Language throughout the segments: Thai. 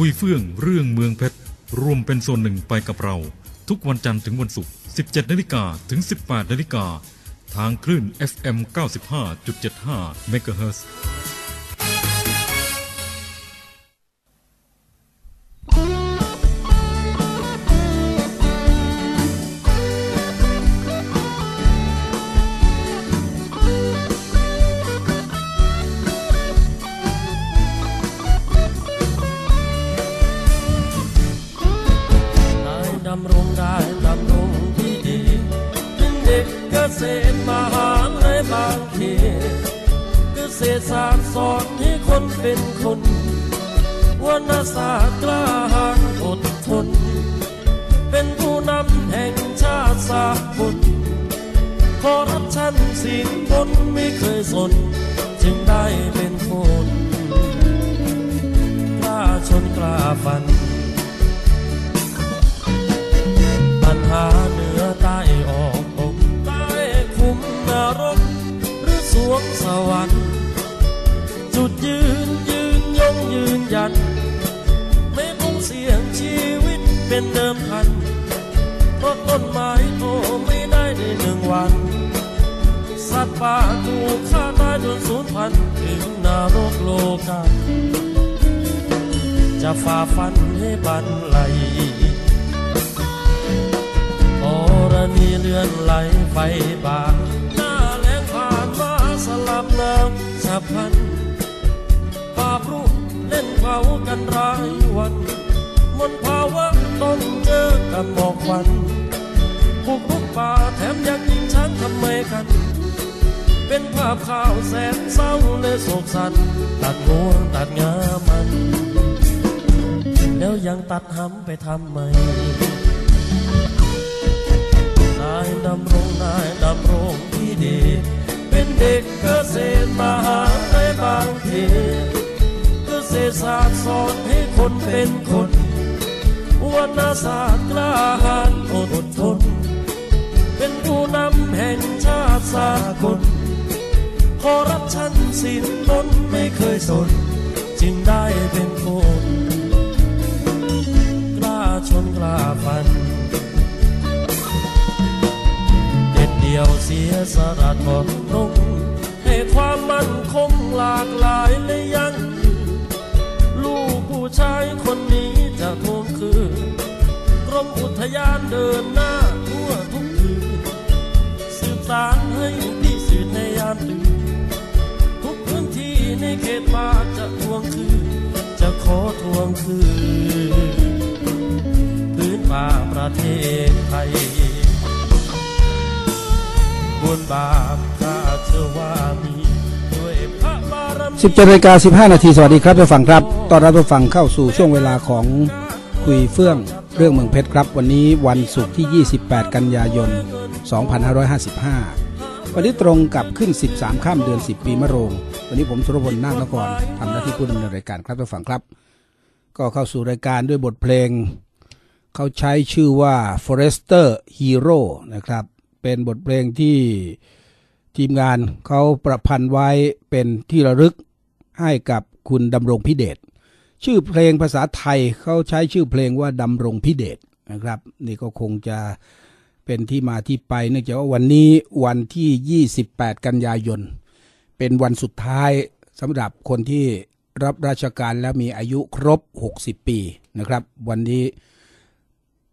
คุยเฟื่องเรื่องเมืองเพชรรวมเป็นส่วนหนึ่งไปกับเรา ทุกวันจันทร์ถึงวันศุกร์ 17นาฬิกาถึง 18นาฬิกาทางคลื่น FM 95.75 MHz ได้ ษตรมหาวิทยาลัยบางเขตเกษตรศาสตร์สอนให้คนเป็นคนวรรณศาสตร์กล้าหาญอดทน เป็นผู้นำแห่งชาติสากลคอร์รัปชันสินบนไม่เคยสน จึงได้เป็นคนกล้าชนกล้าฟัน ป่าถูกฆ่าตายจนสูญพันธุ์ถึงนรกโลกาจะฝ่าฟันให้บันไหลธรณีเลื่อนไหลไฟป่าหน้าแรงผ่านมาสลับน้ำฉับพลันป่าพรุเล่นเผากันรายวันมนภาวะต้องเจอกับหมอกควันบุกรุกป่าแถมยังยิงช้างทำไมกัน เป็นภาพข่าวแสนเศร้าและโศกสัน ตัดงวงตัดงามัน แล้วยังตัดหำไปทำไม นายดำรงนายดำรงที่ดี เป็นเด็กเกษตรมหาวิทยาลัยบางเขตเกษตรศาสตร์สอนให้คนเป็นคนวรรณศาสตร์กล้าหาญอดทน เป็นผู้นำแห่งชาติสากล อร์รัปชันสินบนไม่เคยสน จึงได้เป็นคนกล้าชนกล้าฟัน เด็ดเดียวเสียสละทนลงให้ความมั่นคงหลากหลายและยัง ลูกผู้ชายคนนี้จะทวงคืนกรมอุทยานเดินหน้าทั่วทุกคืนสืบสารให้ดีสุดในยามตื่น ที่เขตป่าจะทวงคืน จะขอทวงคืน พื้นป่าประเทศไทยบุญบาปข้าเชื่อว่ามีด้วยพระบารมีสิบเจ็ดนาฬิกาสิบห้านาทีสวัสดีครับท่านผู้ฟังครับตอนรับท่านผู้ฟังเข้าสู่ช่วงเวลาของคุยเฟื่องเรื่องเมืองเพชรครับ วันนี้วันศุกร์ที่ 28 กันยายน 2555 วันนี้ตรงกับขึ้น 13 ข้ามเดือน 10 ปีมะโรง วันนี้ผมสุรพลนาคนครทำหน้าที่ผู้ดำเนินรายการครับท่านฟังครับ ก็เข้าสู่รายการด้วยบทเพลง เขาใช้ชื่อว่า Forester Hero นะครับ เป็นบทเพลงที่ทีมงานเขาประพันธ์ไว้เป็นที่ระลึกให้กับคุณดำรงพิเดชชื่อเพลงภาษาไทยเขาใช้ชื่อเพลงว่าดำรงพิเดชนะครับ นี่ก็คงจะเป็นที่มาที่ไปเนื่องจากว่าวันนี้วันที่ 28 กันยายน เป็นวันสุดท้ายสำหรับคนที่รับราชการแล้วมีอายุครบ 60 ปีนะครับ วันนี้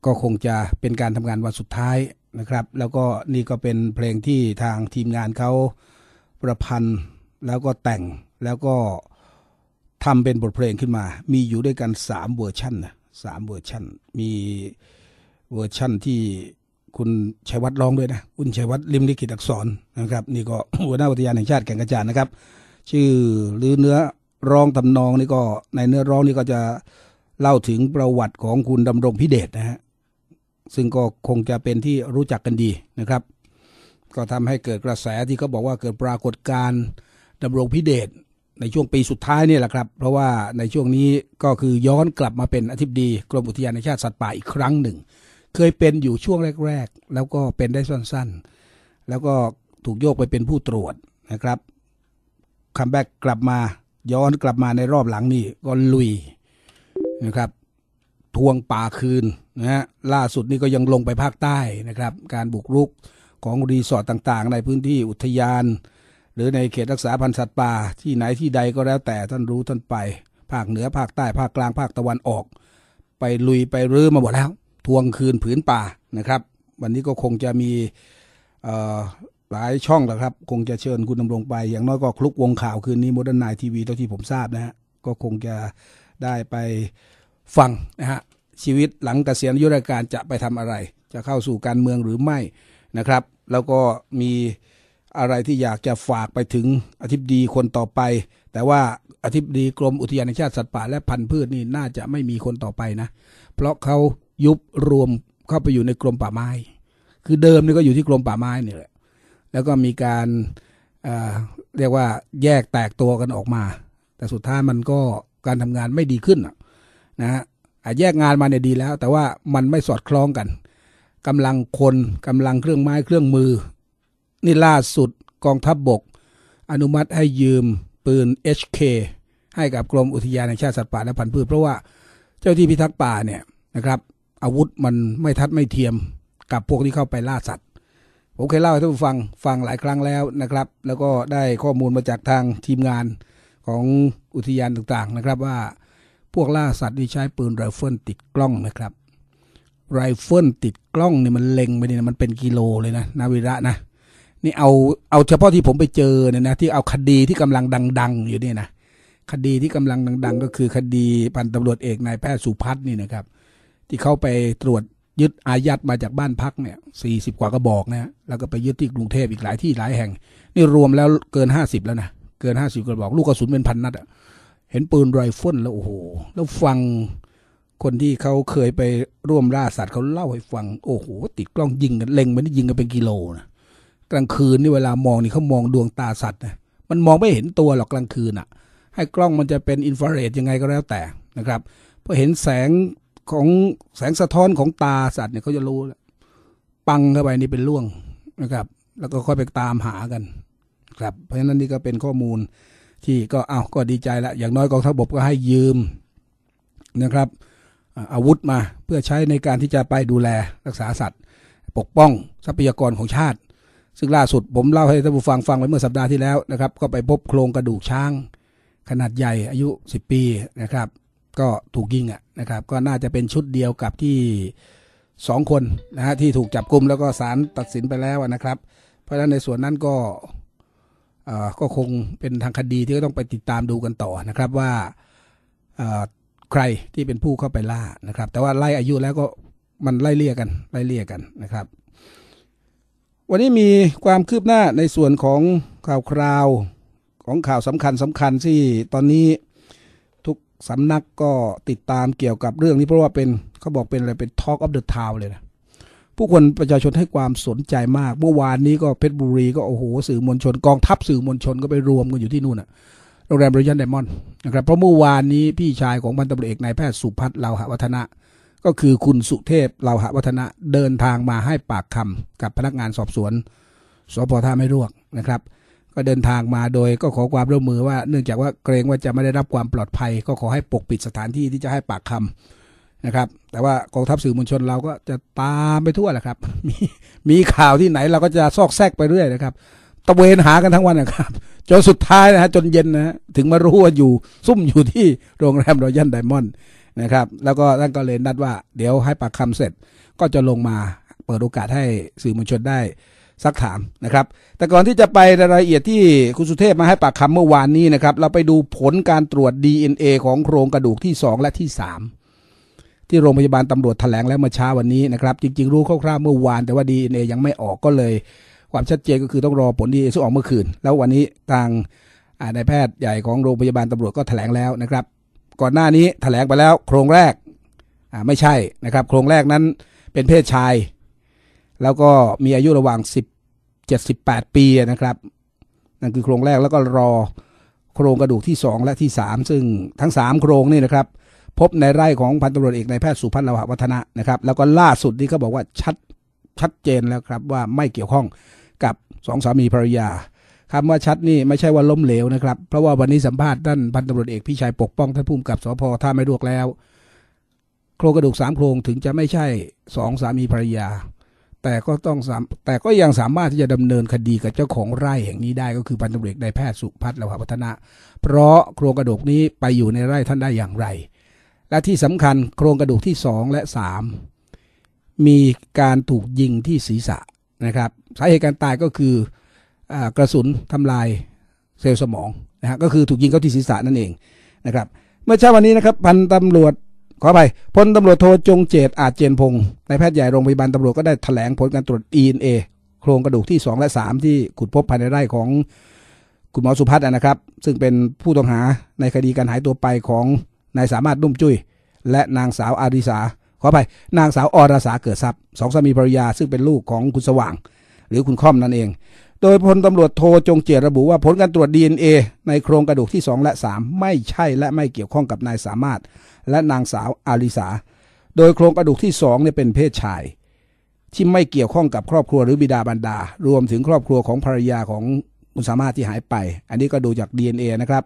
ก็คงจะเป็นการทำงานวันสุดท้ายนะครับ แล้วก็นี่ก็เป็นเพลงที่ทางทีมงานเขาประพันธ์แล้วก็แต่งแล้วก็ทำเป็นบทเพลงขึ้นมา มีอยู่ด้วยกันสามเวอร์ชันนะสามเวอร์ชันมีเวอร์ชันที่ คุณชัยวัฒน์ร้องด้วยนะคุณชัยวัฒน์ลิมลิขิตอักษรนะครับ นี่ก็หัวหน้าอุทยานแห่งชาติแก่งกระจานนะครับ ชื่อหรือเนื้อร้องทำนองนี่ก็ในเนื้อร้องนี่ก็จะเล่าถึงประวัติของคุณดำรงพิเดชนะฮะซึ่งก็คงจะเป็นที่รู้จักกันดีนะครับ ก็ทำให้เกิดกระแสที่เขาบอกว่าเกิดปรากฏการณ์ดำรงพิเดชในช่วงปีสุดท้ายนี่แหละครับ เพราะว่าในช่วงนี้ก็คือย้อนกลับมาเป็นอธิบดีกรมอุทยานแห่งชาติสัตว์ป่าอีกครั้งหนึ่ง เคยเป็นอยู่ช่วงแรก ๆ แล้วก็เป็นได้สั้นๆ แล้วก็ถูกโยกไปเป็นผู้ตรวจนะครับคัมแบ็กกลับมาย้อนกลับมาในรอบหลังนี่ก็ลุยนะครับ ทวงป่าคืนนะฮะล่าสุดนี่ก็ยังลงไปภาคใต้นะครับ การบุกรุกของรีสอร์ทต่างๆ ในพื้นที่อุทยาน หรือในเขตรักษาพันธุ์สัตว์ป่าที่ไหนที่ใดก็แล้วแต่ท่านรู้ท่านไป ภาคเหนือภาคใต้ภาคกลางภาคตะวันออก ไปลุยไปรื้อมาหมดแล้ว ทวงคืนผืนป่านะครับ วันนี้ก็คงจะมีหลายช่องแหละครับ คงจะเชิญคุณดำรงไป อย่างน้อยก็คลุกวงข่าวคืนนี้โมเดิร์นไนทีวีเท่าที่ผมทราบนะฮะก็คงจะได้ไปฟังนะฮะชีวิตหลังเกษียณยุราการจะไปทำอะไร จะเข้าสู่การเมืองหรือไม่นะครับ แล้วก็มีอะไรที่อยากจะฝากไปถึงอธิบดีคนต่อไป แต่ว่าอธิบดีกรมอุทยานแห่งชาติสัตว์ป่าและพันธุ์พืชนี่น่าจะไม่มีคนต่อไปนะ เพราะเขา ยุบรวมเข้าไปอยู่ในกรมป่าไม้ คือเดิมนี่ก็อยู่ที่กรมป่าไม้นี่แหละแล้วก็มีการเเรียกว่าแยกแตกตัวกันออกมา แต่สุดท้ายมันก็การทำงานไม่ดีขึ้นนะนะฮะอะแยกงานมาเนี่ยดีแล้ว แต่ว่ามันไม่สอดคล้องกันกำลังคนกำลังเครื่องไม้เครื่องมือ นี่ล่าสุดกองทัพบบก อนุมัติให้ยืมปืน HK ให้กับกรมอุทยานแห่งชาติสัตว์ป่าและพันธุ์พืชเพราะว่าเจ้าที่พิทักษ์ป่าเนี่ยนะครับ อาวุธมันไม่ทัดไม่เทียมกับพวกที่เข้าไปล่าสัตว์ผมเคยเล่าให้ท่านผู้ฟังฟังหลายครั้งแล้วนะครับ แล้วก็ได้ข้อมูลมาจากทางทีมงานของอุทยานต่างๆนะครับว่าพวกล่าสัตว์ที่ใช้ปืนไรเฟิลติดกล้องนะครับไรเฟิลติดกล้องเนี่ยมันเล็งไปเนี่ยมันเป็นกิโลเลยนะนาวิระนะนี่เอาเอาเฉพาะที่ผมไปเจอเนี่ยนะที่เอาคดีที่กำลังดัง ๆ อยู่เนี่ยนะคดีที่กำลังดัง ๆ ก็คือคดีพันตำรวจเอกนายแพทย์สุพัฒน์นี่นะครับ ที่เขาไปตรวจยึดอายัดมาจากบ้านพักเนี่ยสี่สิบกว่ากระบอกนะแล้วก็ไปยึดที่กรุงเทพอีกหลายที่หลายแห่ง นี่รวมแล้วเกินห้าสิบแล้วนะเกินห้าสิบกระบอก ลูกกระสุนเป็นพันนัดอะเห็นปืนไรเฟิลแล้วโอ้โหแล้วฟังคนที่เขาเคยไปร่วมล่าสัตว์เขาเล่าให้ฟังโอ้โหติดกล้องยิงกันเล็งมันนี่ยิงกันเป็นกิโลนะกลางคืนนี่เวลามองนี่เขามองดวงตาสัตว์นะมันมองไม่เห็นตัวหรอกกลางคืนอะ ให้กล้องมันจะเป็นอินฟราเรดยังไงก็แล้วแต่นะครับพอเห็นแสง ของแสงสะท้อนของตาสัตว์เนี่ยเขาจะรู้แล้วปังเข้าไปนี่เป็นล่วงนะครับ แล้วก็ค่อยไปตามหากัน ครับ เพราะฉะนั้นนี่ก็เป็นข้อมูลที่ก็เอาก็ดีใจละอย่างน้อยกองทัพบกก็ให้ยืมนะครับอาอาวุธมาเพื่อใช้ในการที่จะไปดูแลรักษาสัตว์ ปกป้องทรัพยากรของชาติ ซึ่งล่าสุดผมเล่าให้ท่านผู้ฟังฟังไปเมื่อสัปดาห์ที่แล้วนะครับ ก็ไปพบโครงกระดูกช้าง ขนาดใหญ่อายุ 10 ปีนะครับ ก็ถูกยิงอะนะครับ ก็น่าจะเป็นชุดเดียวกับที่สองคนนะฮะที่ถูกจับกลุ่มแล้วก็ศาลตัดสินไปแล้วนะครับ เพราะฉะนั้นในส่วนนั้นก็อ่อก็คงเป็นทางคดีที่ก็ต้องไปติดตามดูกันต่อนะครับว่าอ่อใครที่เป็นผู้เข้าไปล่านะครับ แต่ว่าไล่อายุแล้วก็มันไล่เลี่ยกันไล่เลี่ยกันนะครับ วันนี้มีความคืบหน้าในส่วนของข่าวคราวของข่าวสำคัญสำคัญที่ตอนนี้ สำนักก็ติดตามเกี่ยวกับเรื่องนี้เพราะว่าเป็นเขาบอกเป็นอะไรเป็น Talk of the Town เลยนะผู้คนประชาชนให้ความสนใจมาก เมื่อวานนี้ก็เพชรบุรีก็โอ้โหสื่อมวลชน กองทัพสื่อมวลชนก็ไปรวมกันอยู่ที่นู่นอะโรงแรมรอยัลไดมอนด์นะครับเพราะเมื่อวานนี้พี่ชายของพันตำรวจเอกนายแพทย์สุพัฒน์เลาหะวัฒนะ ก็คือคุณสุเทพเลาหะวัฒนะเดินทางมาให้ปากคำกับพนักงานสอบสวนสพท่าไม่รวกนะครับ ก็เดินทางมาโดยก็ขอความร่วมมือว่าเนื่องจากว่าเกรงว่าจะไม่ได้รับความปลอดภัย ก็ขอให้ปกปิดสถานที่ที่จะให้ปากคำนะครับ แต่ว่ากองทัพสื่อมวลชนเราก็จะตามไปทั่วแหละครับ มีมีข่าวที่ไหนเราก็จะซอกแซกไปเรื่อยนะครับตะเวนหากันทั้งวันนะครับจนสุดท้ายนะฮะจนเย็นนะฮะถึงมารู้ว่าอยู่ ซุ่มอยู่ที่โรงแรมรอยัลไดมอนด์นะครับ แล้วก็ท่านก็เลยนัดว่า เดี๋ยวให้ปากคำเสร็จ ก็จะลงมาเปิดโอกาสให้สื่อมวลชนได้ ซักถามนะครับ แต่ก่อนที่จะไปรายละเอียดที่คุณสุเทพมาให้ปากคำเมื่อวานนี้นะครับ เราไปดูผลการตรวจ DNA ของโครงกระดูกที่ 2 และที่ 3 ที่โรงพยาบาลตำรวจแถลงแล้วเมื่อเช้าวันนี้นะครับ จริง ๆ รู้คร่าวๆเมื่อวาน แต่ว่า DNA ยังไม่ออกก็เลย ความชัดเจนก็คือต้องรอผล DNA ซึ่งออกเมื่อคืน แล้ววันนี้ทางอ่านายแพทย์ใหญ่ของโรงพยาบาลตำรวจก็แถลงแล้วนะครับ ก่อนหน้านี้แถลงไปแล้ว โครงแรกไม่ใช่นะครับ โครงแรกนั้นเป็นเพศชายแล้วก็มีอายุระหว่าง10 78 ปีนะครับนั่นคือโครงแรกแล้วก็รอโครงกระดูกที่ 2 และที่ 3 ซึ่งทั้ง 3 โครงนี่นะครับ พบในไร่ของพันตำรวจเอกนายแพทย์สุพัฒน์ลาหะวัฒนะนะครับ แล้วก็ล่าสุดนี่เขาบอกว่าชัดชัดเจนแล้วครับว่าไม่เกี่ยวข้องกับสองสามีภรรยาคำว่าชัดนี่ไม่ใช่ว่าล้มเหลวนะครับ เพราะว่าวันนี้สัมภาษณ์ท่านพันตำรวจเอกพี่ชายปกป้องท่านผู้กำกับสพท่าไม่รวกแล้ว โครงกระดูกสามโครงถึงจะไม่ใช่สองสามีภรรยา แต่ก็ต้องสามแต่ก็ยังสามารถที่จะดำเนินคดีกับเจ้าของไร่แห่งนี้ได้ก็คือพันตำรวจนายแพทย์สุพัฒน์ละหพัฒนะ เพราะโครงกระดูกนี้ไปอยู่ในไร่ท่านได้อย่างไร และที่สำคัญโครงกระดูกที่สองและสามมีการถูกยิงที่ศีรษะนะครับสาเหตุการตายก็คือกระสุนทำลายเซลล์สมองนะฮะก็คือถูกยิงเข้าที่ศีรษะนั่นเองนะครับเมื่อเช้าวันนี้นะครับพันตำรวจ ขอไปพลตำรวจโทจงเจตอาจเจนพงศ์ในแพทย์ใหญ่โรงพยาบาลตำรวจก็ได้แถลงผลการตรวจ DNA โครงกระดูกที่ 2 และ 3 ที่ขุดพบภายในไร่ของคุณหมอสุพัฒน์นะครับ ซึ่งเป็นผู้ต้องหาในคดีการหายตัวไปของนายสามารถนุ่มจุย้ยและนางสาวอาริสาขอไปนางสาวอรสาเกิดทรัพย์สองสามีภรรยาซึ่งเป็นลูกของคุณสว่าง หรือคุณค่อมนั่นเอง โดยพลตำรวจโทจงเจตระบุว่าผลการตรวจ DNA ในโครงกระดูกที่ 2 และ 3 ไม่ใช่และไม่เกี่ยวข้องกับนายสามารถ และนางสาวอาริสา โดยโครงกระดูกที่สองเนี่ยเป็นเพศชาย ที่ไม่เกี่ยวข้องกับครอบครัวหรือบิดาบรรดา รวมถึงครอบครัวของภรรยาของคุณสามารถที่หายไป อันนี้ก็ดูจาก DNA นะครับ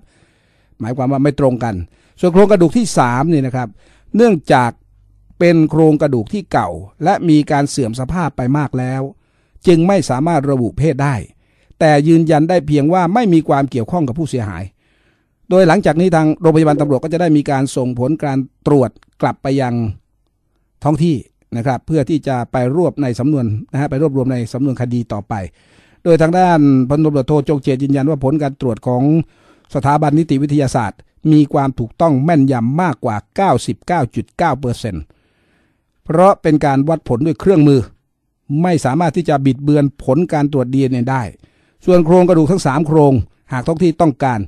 หมายความว่าไม่ตรงกัน ส่วนโครงกระดูกที่3เนี่ยนะครับ เนื่องจากเป็นโครงกระดูกที่เก่า และมีการเสื่อมสภาพไปมากแล้ว จึงไม่สามารถระบุเพศได้ แต่ยืนยันได้เพียงว่าไม่มีความเกี่ยวข้องกับผู้เสียหาย โดยหลังจากนี้ทางโรงพยาบาลตำรวจก็จะได้มีการส่งผลการตรวจกลับไปยังท้องที่นะครับเพื่อที่จะไปรวบในสำนวนนะฮะไปรวบรวมในสำนวนคดีต่อไป โดยทางด้านพันตำรวจโทจงเจตยืนยันว่าผลการตรวจของสถาบันนิติวิทยาศาสตร์ มีความถูกต้องแม่นยำมากกว่า 99.9%เพราะเป็นการวัดผลด้วยเครื่องมือ ไม่สามารถที่จะบิดเบือนผลการตรวจดีเอ็นเอได้ ส่วนโครงกระดูกทั้ง 3 โครง หากท้องที่ต้องการ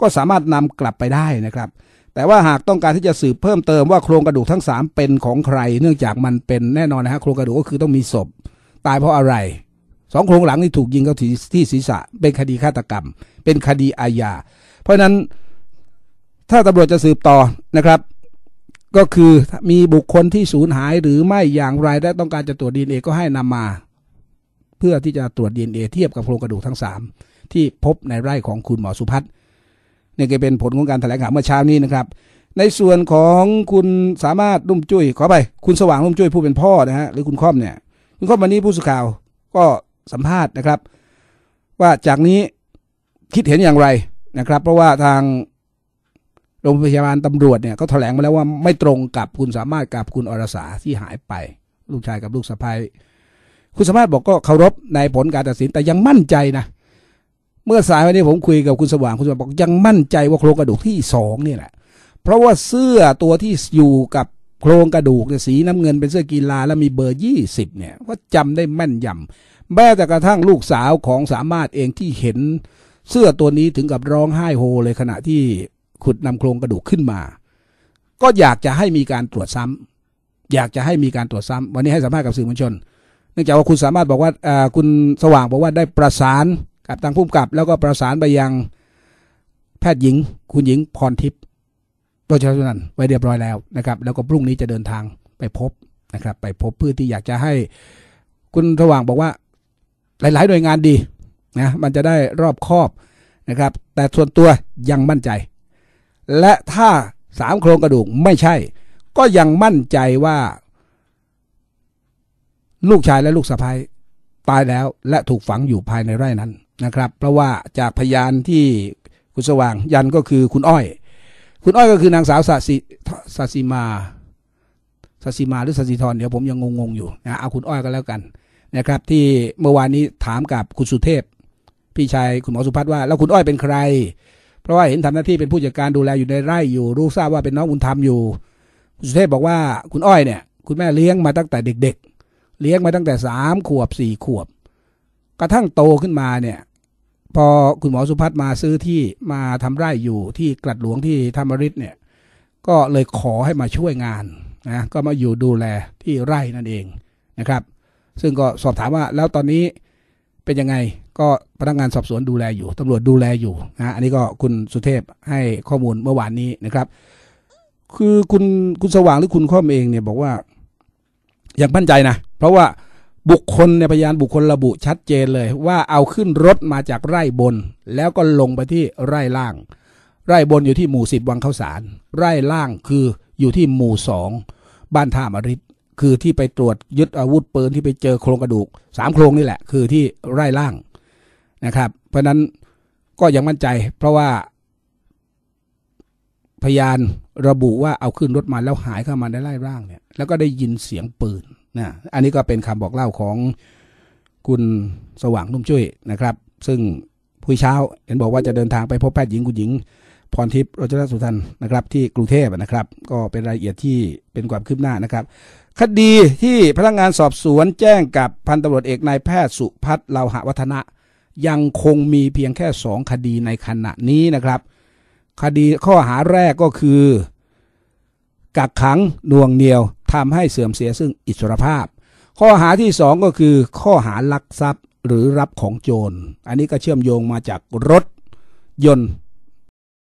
ก็สามารถนำกลับไปได้นะครับ แต่ว่าหากต้องการที่จะสืบเพิ่มเติมว่าโครงกระดูกทั้ง 3 เป็นของใคร เนื่องจากมันเป็นแน่นอนนะฮะโครงกระดูกก็คือต้องมีศพ ตายเพราะอะไรสองโครงหลังนี่ถูกยิงเข้าที่ที่ศีรษะ เป็นคดีฆาตกรรม เป็นคดีอาญาเพราะฉะนั้นถ้าตำรวจจะสืบต่อนะครับ ก็คือมีบุคคลที่สูญหายหรือไม่อย่างไรและต้องการจะตรวจดีเอ็นเอก็ให้นำมา เพื่อที่จะตรวจดีเอ็นเอเทียบกับโครงกระดูกทั้ง 3 ที่พบในไร่ของคุณหมอสุพัฒน์นี่ก็เป็นผลของการแถลงข่าวเมื่อเช้านี้นะครับ ในส่วนของคุณสามารถรุ่มจุ้ยขอไปคุณสว่างรุ่มจุ้ยผู้เป็นพ่อนะฮะหรือคุณค่อมเนี่ยคุณค่อมวันนี้ผู้สื่อข่าวก็สัมภาษณ์นะครับ ว่าจากนี้คิดเห็นอย่างไรนะครับ เพราะว่าทาง รงพยาบาลตำรวจเนี่ยเขาแถลงมาแล้วว่าไม่ตรงกับคุณสามารถกับคุณอรสาที่หายไป ลูกชายกับลูกสะใภ้คุณสามารถบอกก็เคารพในผลการตัดสินแต่ยังมั่นใจนะ เมื่อสายวันนี้ผมคุยกับคุณสว่างคุณสว่างบอกยังมั่นใจว่าโครงกระดูกที่สองนี่แหละเพราะว่าเสื้อตัวที่อยู่กับโครงกระดูกเนี่ยสีน้ำเงินเป็นเสื้อกีฬาแล้วมีเบอร์ยี่สิบเนี่ยว่าจำได้แม่นยำแม้แต่กระทั่งลูกสาวของสามารถเองที่เห็นเสื้อตัวนี้ถึงกับร้องไห้โฮเลยขณะที่ ขุดนำโครงกระดูกขึ้นมา ก็อยากจะให้มีการตรวจซ้ำอยากจะให้มีการตรวจซ้ำวันนี้ให้สัมภาษณ์กับสื่อมวลชน เนื่องจากว่าคุณสามารถบอกว่าคุณสว่างบอกว่าได้ประสานกับทางผู้กำกับ แล้วก็ประสานไปยังแพทย์หญิง คุณหญิงพรทิพย์โดยเฉพาะนั้นไว้เรียบร้อยแล้วนะครับ แล้วก็พรุ่งนี้จะเดินทางไปพบนะครับ ไปพบเพื่อที่อยากจะให้คุณสว่างบอกว่าหลาย ๆ หน่วยงานดีนะมันจะได้รอบคอบนะครับ แต่ส่วนตัวยังมั่นใจ และถ้าสามโครงกระดูกไม่ใช่ ก็ยังมั่นใจว่า ลูกชายและลูกสะพ้ยตายแล้วและถูกฝังอยู่ภายในไร่นั้นนะครับ เพราะว่าจากพยานที่คุณสว่างยันก็คือคุณอ้อย คุณอ้อยก็คือนางสาวสัสิสัสิมาสัสิมาหรือสัสิธรเดี๋ยวผมยังงงๆอยู่นะเอาคุณอ้อยก็แล้วกันนะครับ ที่เมื่อวานนี้ถามกับคุณสุเทพ พี่ชายคุณหมอสุพัฒน์ว่า แล้วคุณอ้อยเป็นใคร เพราะว่าเห็นทำหน้าที่เป็นผู้จัดการดูแลอยู่ในไร่อยู่ รู้ทราบว่าเป็นน้องบุญธรรมอยู่คุณสุเทพบอกว่าคุณอ้อยเนี่ย คุณแม่เลี้ยงมาตั้งแต่เด็ก ๆ เลี้ยงมาตั้งแต่สามขวบสี่ขวบ กระทั่งโตขึ้นมาเนี่ย พอคุณหมอสุพัฒน์มาซื้อที่มาทำไร่อยู่ที่กลัดหลวงที่ธรรมริศเนี่ย ก็เลยขอให้มาช่วยงานนะก็มาอยู่ดูแลที่ไร่นั่นเองนะครับ ซึ่งก็สอบถามว่าแล้วตอนนี้เป็นยังไง ก็พนักงานสอบสวนดูแลอยู่ตำรวจดูแลอยู่นะอันนี้ก็คุณสุเทพให้ข้อมูลเมื่อวานนี้นะครับ คือคุณคุณสว่างหรือคุณข้อมเองเนี่ยบอกว่า อย่างมั่นใจนะ เพราะว่าบุคคลในพยานบุคคลระบุชัดเจนเลย ว่าเอาขึ้นรถมาจากไร่บน แล้วก็ลงไปที่ไร่ล่าง ไร่บนอยู่ที่หมู่สิบวังข้าสาร ไร่ล่างคืออยู่ที่หมู่สองบ้านท่ามาริดคือที่ไปตรวจยึดอาวุธปืนที่ไปเจอโครงกระดูกสามโครงนี่แหละ คือที่ไร่ล่าง นะครับ เพราะฉะนั้นก็ยังมั่นใจ เพราะว่าพยานระบุว่าเอาขึ้นรถมาแล้วหายเข้ามาในไร่ร่างเนี่ย แล้วก็ได้ยินเสียงปืนนะอันนี้ก็เป็นคำบอกเล่าของคุณสว่างนุ่มช่วยนะครับ ซึ่งผู้เช้าเห็นบอกว่าจะเดินทางไปพบแพทย์หญิงคุณหญิงพรทิพย์โรจนสุทันนะครับ ที่กรุงเทพนะครับ ก็เป็นรายละเอียดที่เป็นความคืบหน้านะครับ คดีที่พนักงานสอบสวนแจ้งกับพันตำรวจเอกนายแพทย์สุพัฒน์เลาหะวัฒนะ ยังคงมีเพียงแค่สองคดีในขณะนี้นะครับ คดีข้อหาแรกก็คือ กักขังหน่วงเหนียวทำให้เสื่อมเสียซึ่งอิสรภาพ ข้อหาที่สองก็คือ ข้อหาลักทรัพย์หรือรับของโจร อันนี้ก็เชื่อมโยงมาจากรถยนต์